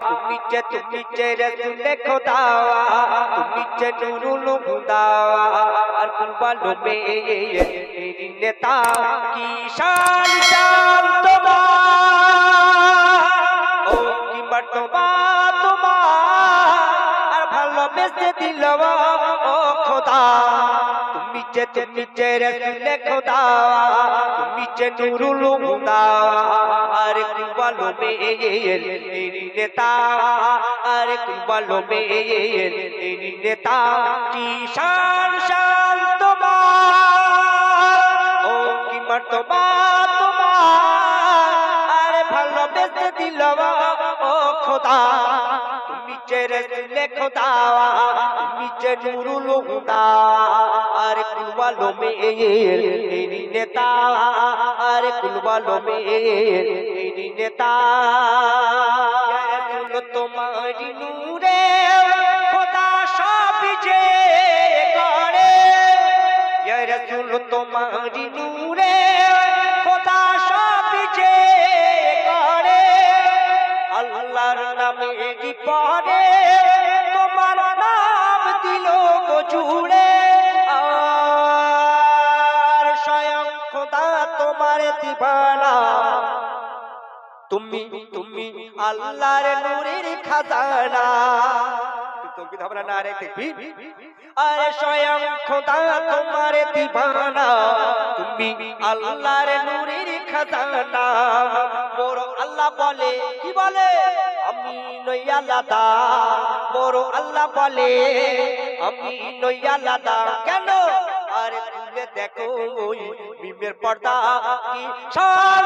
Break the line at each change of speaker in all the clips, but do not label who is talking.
তুমি যে তুমি যে রসুলে খোদা তুমি যে নুরুল হুদা আর কুরবানো মে মেরি নেতা কি শান শান তোমার? ও কি মর্তবা তোমার? আর ভালোবেসে দিল ও খোদা। তুমি যে তুমি যে রসুলে খোদা তুমি যে নুরুল হুদা, আর কুরবানো মে মেরি নেতা, আর কুরবানো মে মেরি নেতা। কি শান শান তোমার, ও কি মর্তবা তোমার, আর ভালোবেসে দিল ও খোদা। তুমি রসুলে খোদা যে নুরুল হুদা আর কুলবালো মেয়ের মেরি নেতা, আর কুলবালো মেয়ের মেরি নেতা। তোমারি নূরে, খোদা সব যে গড়ে রসুল তোমারি নূরে, খোদা সব যে করে। আল্লাহর নামে পরে। দিবানা তুমি তুমি আল্লাহর নূরের খাজানা। তুমি ধাবনা না রে দেখবি? আরে স্বয়ং খোদা, তোমার দিবানা। তুমি আল্লাহর নূরের খাজানা। মোর আল্লাহ বলে, কি বলে? আমি নই আলাদা। মোর আল্লাহ বলে, আমি নই আলাদা। কেন? তুলে দেখো ওই মিমের পর্দা কি শান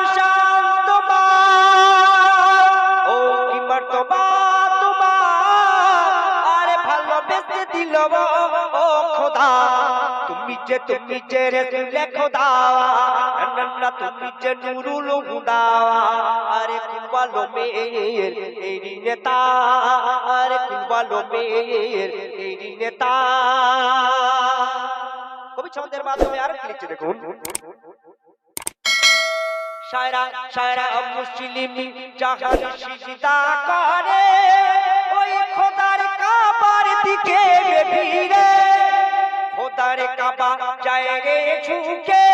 তোমার ও কি মর্তবা তোমার আরে ভালোবেসে দিল ও খোদা। তুমি যে তুমি যে রসুলে খোদা না তুমি যে নুরুল হুদা। আরে কুলবালো মেয়ের এরি নেতা আরে কুলবালো মেয়ের এরি নেতা। ছন্দের মাধ্যমে আর লিখছে দেখুন। সায়রা সায়রা মুসলিম জাহান সিজদা করে। ওই খোদার কাবার দিকে বেবিরে। খোদার কাবা যায় রে ঝুঁকে।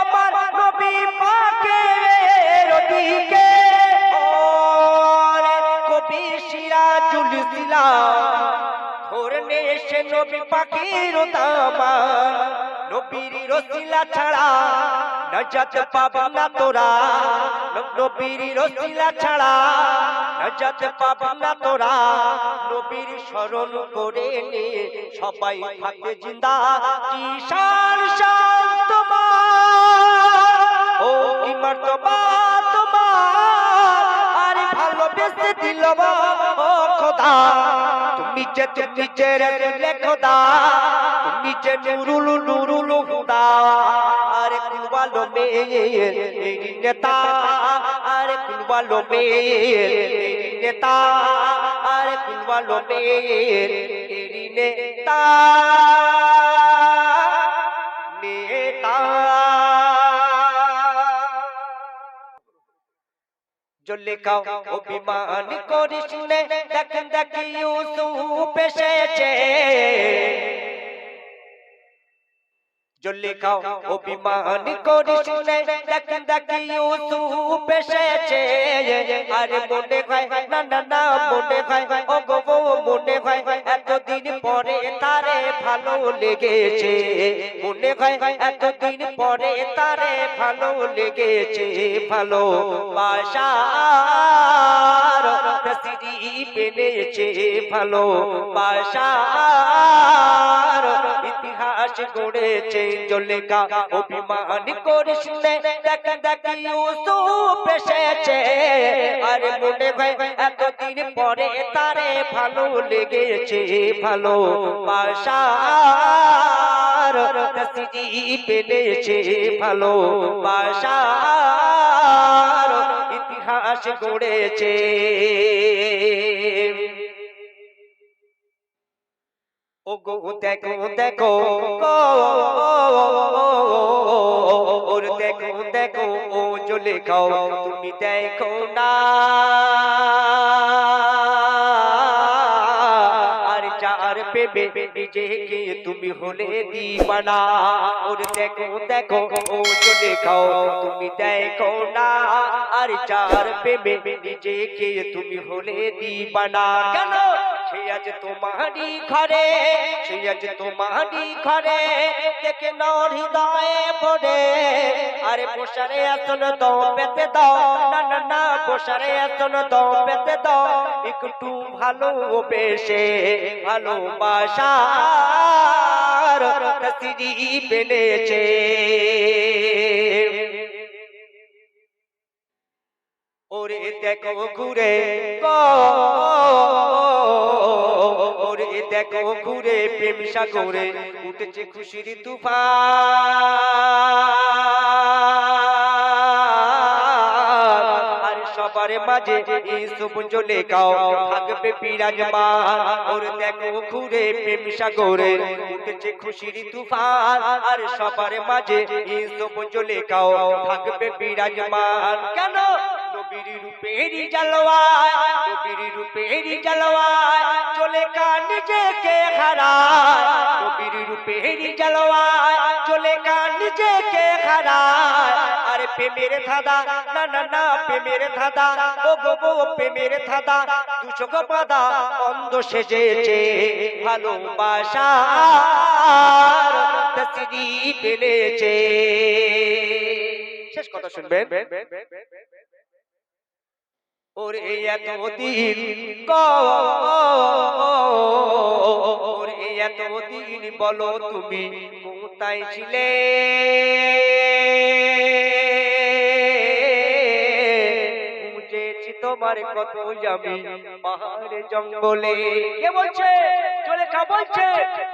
আমার নবী পাকের দিকে ওরে কবি সিরাজুল ইসলাম ধরনে সে নবী পাখির দামা নবীর রসিলা ছাড়া নজাত পাবি না তোরা। নবীর রসিলা ছাড়া নজাত পাবি না তোরা। নবীর স্মরণ করে নে, সবাই থাকে জিন্দা। কি শান শান তোমার? ও কি মর্তবা তোমার? আরে ভালোবেসে দিল ও খোদা। তুমি যে তুমি যে রসুলে খোদা। তুমি যে নুরুল নুরুল হুদা। আরে কুলবালো এই নেতা। আরে কুলবালো এই নেতা। আরে কুলবালো নেতা। জলে খাও অভিমান করিস দেখ দেখ ইউসুফ এসেছে। জলে খাও, অভিমান করিস দেখ দেখ, ইউসুফ এসেছে। আরে মনে হয়, না না না, মনে হয় ও গো গো মনে হয়, এতদিন পরে তারে ভালো লেগেছে। মনে হয়, এতদিন পরে তারে ভালো লেগেছে। ভালো বাসার রসিদি পেনেছে ভালো বাসার ইতিহাস গড়েছে জলেকা। অভিমান করিস দেখ দেখ, ইউসুফ এসেছে। আরে মনে হয় এতদিন পরে তারে ভালো লেগেছে, ভালো রসিদি পেনেছে ভালো বাসার ইতিহাস গড়েছে। ও গো দেখো দেখো ওর দেখো দেখো ও চলে খাও তুমি দেখো না আর চার পেবে নিজেকে তুমি হলে দিবানা ওর দেখো দেখো ও চলে খাও তুমি দেখো না আর চার পেবে নিজেকে তুমি হলে দিবানা কেন আজ তোমারই ঘরে সে আজ তোমারই ঘরে, দেখে নর হৃদয়ে পড়ে। আরে বসারে আসন দাও, পেতে দাও। না না না বসারে আসন দাও, পেতে দাও। একটু ভালো বেশে ভালোবাসার রসিদি পেলেছে ওরে দেখো ঘুরে ওরে দেখো ঘুরে প্রেম সাগরে উঠেছে খুশির সবার মাঝে ইসুম জ্বলে গাও, থাকবে বিরাজমান। ওর দেখো ঘুরে প্রেম সাগরে উঠেছে খুশির তুফান। আর সবার মাঝে ইসুম জ্বলে গাও, থাকবে বিরাজমান। কেন? নবীর রূপেরই জালওয়ায় নবীর রূপেরই জালওয়ায় চলে কান হারায়। নবীর রূপেরই জালওয়ায় চলে কান হারায়। আরে প্রেমের ধাঁধা, না না না, প্রেমের ধাঁধা ও গো গো প্রেমের ধাঁধা, দুশো গো বাধা অন্ধ সেজেছে ভালোবাসার তসরি পেলেছে শেষ কথা শুনবেন। ওরে এত দিন ওরে এত দিন বলো তুমি কোথায় ছিলে? তোমার কত আমি পাহাড়ে জঙ্গলে। কে বলছে? চলে কা বলছে?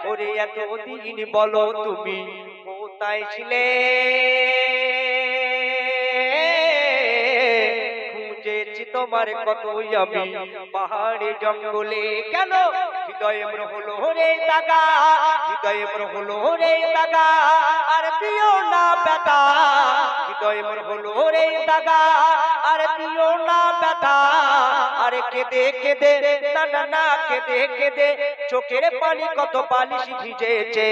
ওরে এত দিন বলো তুমি কোথায় ছিলে? তোমার কত আমি পাহাড়ে, জঙ্গলে। কেন? হৃদয়ে হলো রে দাগা। হৃদয়ে হলো রে দাগা। আর দিও না বেটা হৃদয়ে হলো রে দাগা। আর দিও না বেটা আরে কেঁদে কেঁদে, না না না, কেঁদে কেঁদে। চোখের পানি কত বালিশ ভিজেছে।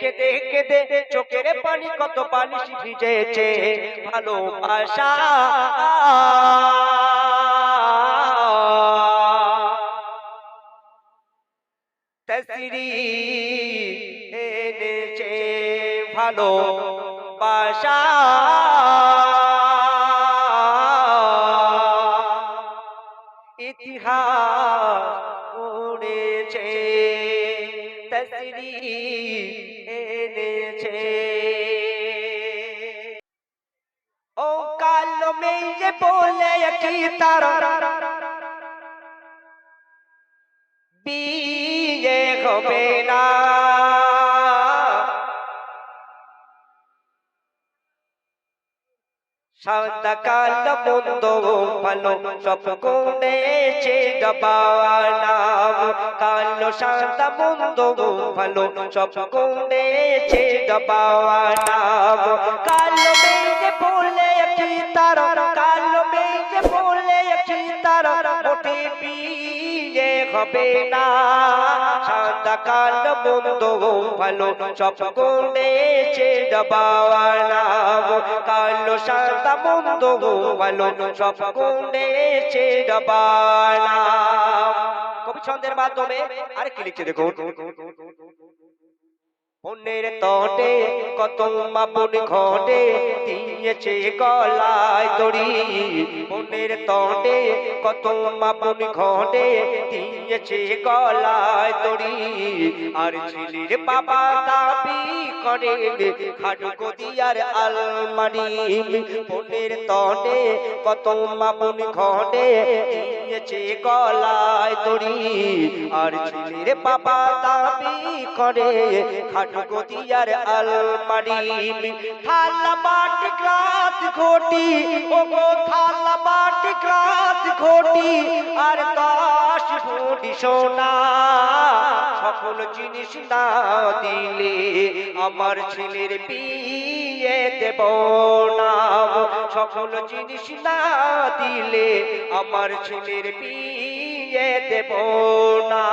কেঁদে কেঁদে, চোখের পানি কত বালিশ ভিজেছে। ভালোবাসা। তসরি এনেছে ভালো বাসা ইতিহাস উড়েছে তসরি এনেছে। ও কালো মেয়ে বলে কি তারা। হবে না। সাদা কালো মন্দ ভালো সব গুণেছে ডবানাম কালো সাদা মন্দ ভালো সব গুণেছে ডবানাম কালো মেয়ে বলে কালো মেয়ে বলে তার মোটে বিয়ে হবে না। সাদা কালো মন্দ ভালো সব গুণেছে ডবানাম কালো সাদা মন্দ ভালো সব গুণেছে ডবানাম কবি ছন্দের মাধ্যমে আর দেখুন। মনের তটে, কত মামুন ঘটে, দিয়েছে গলায় দড়ি মনের তটে, কত মামুন ঘটে, দিয়েছে গলায় দড়ি আর ছেলের বাবা দাবি করে খাটু গদিয়ার আলমারি। মনের তটে, কত মামুন ঘটে দিয়েছে গলায় দড়ি। আর ছেলের বাবা দাবি করে খাটু গদিয়ার আলমারি। থালা বাটি, গ্লাস ঘটি ও গো থালা বাটি, গ্লাস ঘটি। আর দশ ভরি সোনা। সকল জিনিস না দিলে আমার ছেলের বিয়ে দেব না। সকল জিনিস না দিলে আমার ছেলের বিয়ে দেব না।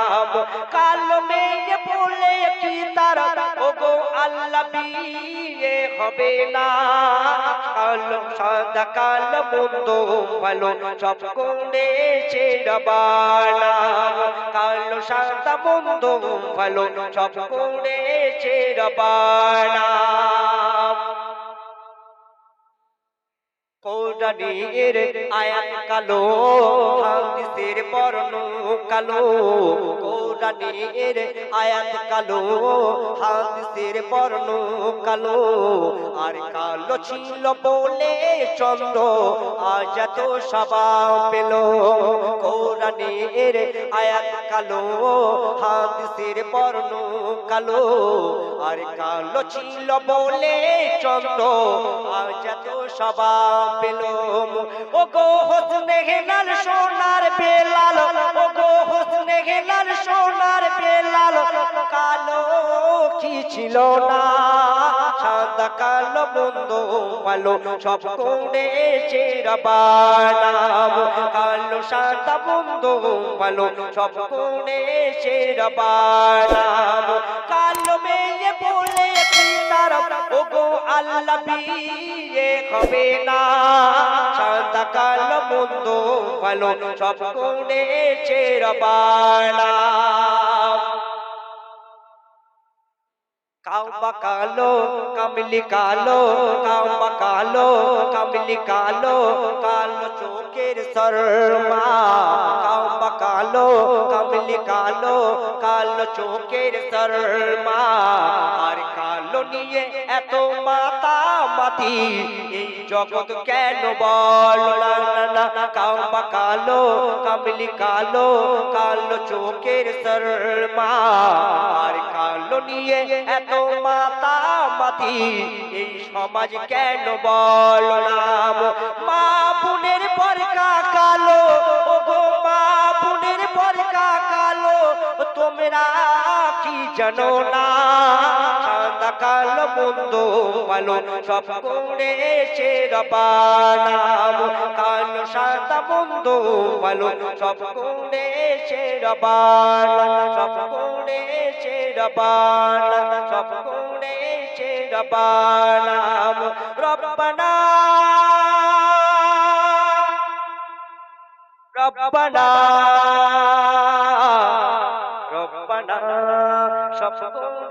কালো মেয়ে বলে কি তার, ওগো আল্লাহ বিয়ে হবে না। কালো সাদা কালো মন্দ ভালো, সব করেছে রবানা। কালো সাদা মন্দ ভালো, সব করেছে রবানা। কোরআনের আয়াত কালো, হাদিসের বর্ণ কালো কোরআনের আয়াত কালো, হাদিসের বর্ণ কালো। আর কালো ছিল বলে চন্দ্র, আজ এত সবা পেল। কোরআনের আয়াত কালো, হাদিসের বর্ণ কালো। আর কালো ছিল বলে চন্দ্র, আজ এত সবা পেল। ও গো হোসনে হেলাল সোনার কালো কি ছিল না। সাদা কালো বন্ধ ভালো সব করেছে রবানাম কালো সাদা বন্ধ ভালো সব করেছে রবানাম কালো মেয়ে বলে তার, ওগো আল্লাহ বিয়ে হবে না। সাদা কালো বন্ধ ভালো সব করেছে রবানাম কাউবা কালো কামলি কালো কাউবা কালো কামলি কালো কালো চোখের শর্মা। কাউবা কালো কামলি কালো কালো চোখের শর্মা। আর কালো নিয়ে এত মাতা মাতি এই জগৎ কেন বল? না কাউবা কালো কামলি কালো কালো চোখের শর্মা। আর কালো নিয়ে এত মাতা মাতি এই সমাজ কেন বল? নাম তোমরা কি জানো না সাদা কালো বন্ধু ভালো সব করেছে রবানাম কালো সাদা বন্ধু ভালো সব করেছে রবানা সব করেছে রবানা সব করেছে রবানাম রব্বানা রব্বানা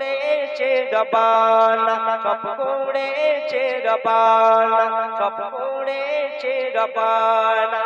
করেছে রবানা সব করেছে রবানা সব করেছে রবানা।